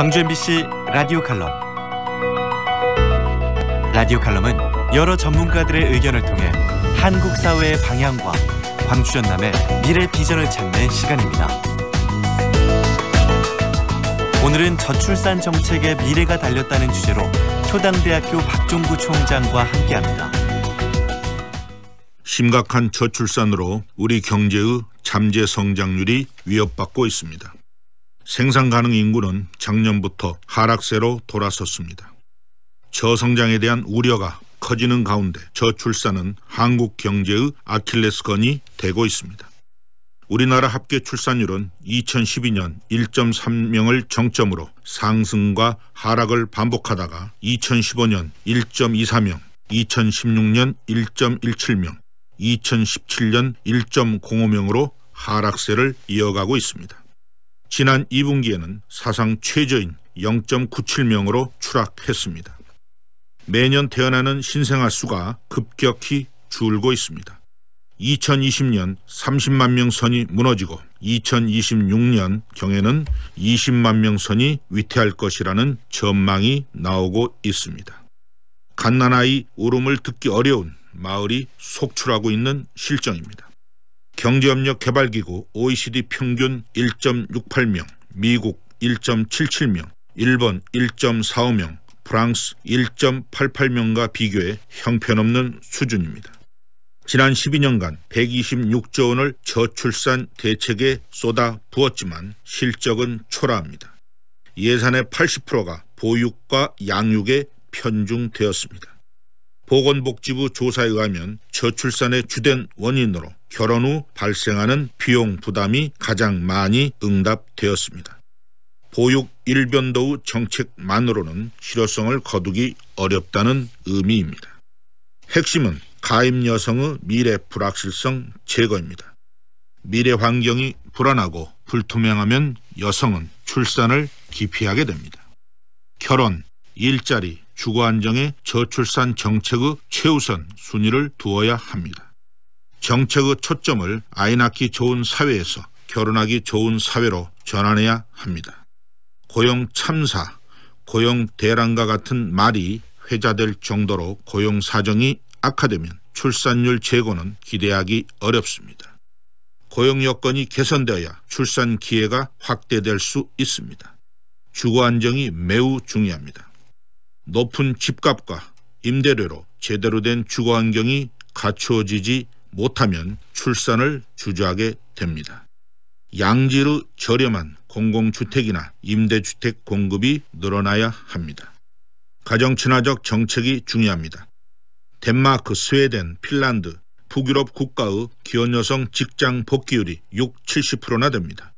광주 MBC 라디오 칼럼 라디오 칼럼은 여러 전문가들의 의견을 통해 한국 사회의 방향과 광주 전남의 미래 비전을 찾는 시간입니다. 오늘은 저출산 정책의 미래가 달렸다는 주제로 초당대학교 박종구 총장과 함께합니다. 심각한 저출산으로 우리 경제의 잠재 성장률이 위협받고 있습니다. 생산 가능 인구는 작년부터 하락세로 돌아섰습니다. 저성장에 대한 우려가 커지는 가운데 저출산은 한국 경제의 아킬레스건이 되고 있습니다. 우리나라 합계 출산율은 2012년 1.3명을 정점으로 상승과 하락을 반복하다가 2015년 1.24명, 2016년 1.17명, 2017년 1.05명으로 하락세를 이어가고 있습니다. 지난 2분기에는 사상 최저인 0.97명으로 추락했습니다. 매년 태어나는 신생아 수가 급격히 줄고 있습니다. 2020년 30만 명 선이 무너지고 2026년 경에는 20만 명 선이 위태할 것이라는 전망이 나오고 있습니다. 갓난아이 울음을 듣기 어려운 마을이 속출하고 있는 실정입니다. 경제협력 개발기구 OECD 평균 1.68명, 미국 1.77명, 일본 1.45명, 프랑스 1.88명과 비교해 형편없는 수준입니다. 지난 12년간 126조 원을 저출산 대책에 쏟아 부었지만 실적은 초라합니다. 예산의 80%가 보육과 양육에 편중되었습니다. 보건복지부 조사에 의하면 저출산의 주된 원인으로 결혼 후 발생하는 비용 부담이 가장 많이 응답되었습니다. 보육 일변도의 정책만으로는 실효성을 거두기 어렵다는 의미입니다. 핵심은 가임 여성의 미래 불확실성 제거입니다. 미래 환경이 불안하고 불투명하면 여성은 출산을 기피하게 됩니다. 결혼, 일자리, 주거 안정에 저출산 정책의 최우선 순위를 두어야 합니다. 정책의 초점을 아이 낳기 좋은 사회에서 결혼하기 좋은 사회로 전환해야 합니다. 고용 참사, 고용 대란과 같은 말이 회자될 정도로 고용 사정이 악화되면 출산율 제고는 기대하기 어렵습니다. 고용 여건이 개선되어야 출산 기회가 확대될 수 있습니다. 주거 안정이 매우 중요합니다. 높은 집값과 임대료로 제대로 된 주거 환경이 갖추어지지 못하면 출산을 주저하게 됩니다. 양질의 저렴한 공공주택이나 임대주택 공급이 늘어나야 합니다. 가정 친화적 정책이 중요합니다. 덴마크, 스웨덴, 핀란드, 북유럽 국가의 기혼 여성 직장 복귀율이 6, 70%나 됩니다.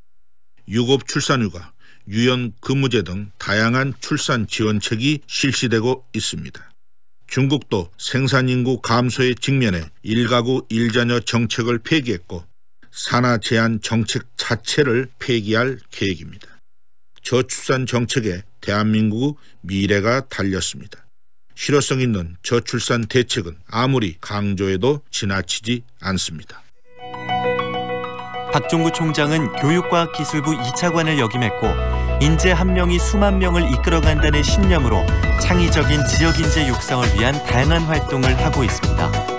유급 출산휴가, 유연 근무제 등 다양한 출산 지원책이 실시되고 있습니다. 중국도 생산인구 감소에 직면해 일가구 일자녀 정책을 폐기했고 산하 제한 정책 자체를 폐기할 계획입니다. 저출산 정책에 대한민국 미래가 달렸습니다. 실효성 있는 저출산 대책은 아무리 강조해도 지나치지 않습니다. 박종구 총장은 교육과학기술부 2차관을 역임했고 인재 한 명이 수만 명을 이끌어간다는 신념으로 창의적인 지역 인재 육성을 위한 다양한 활동을 하고 있습니다.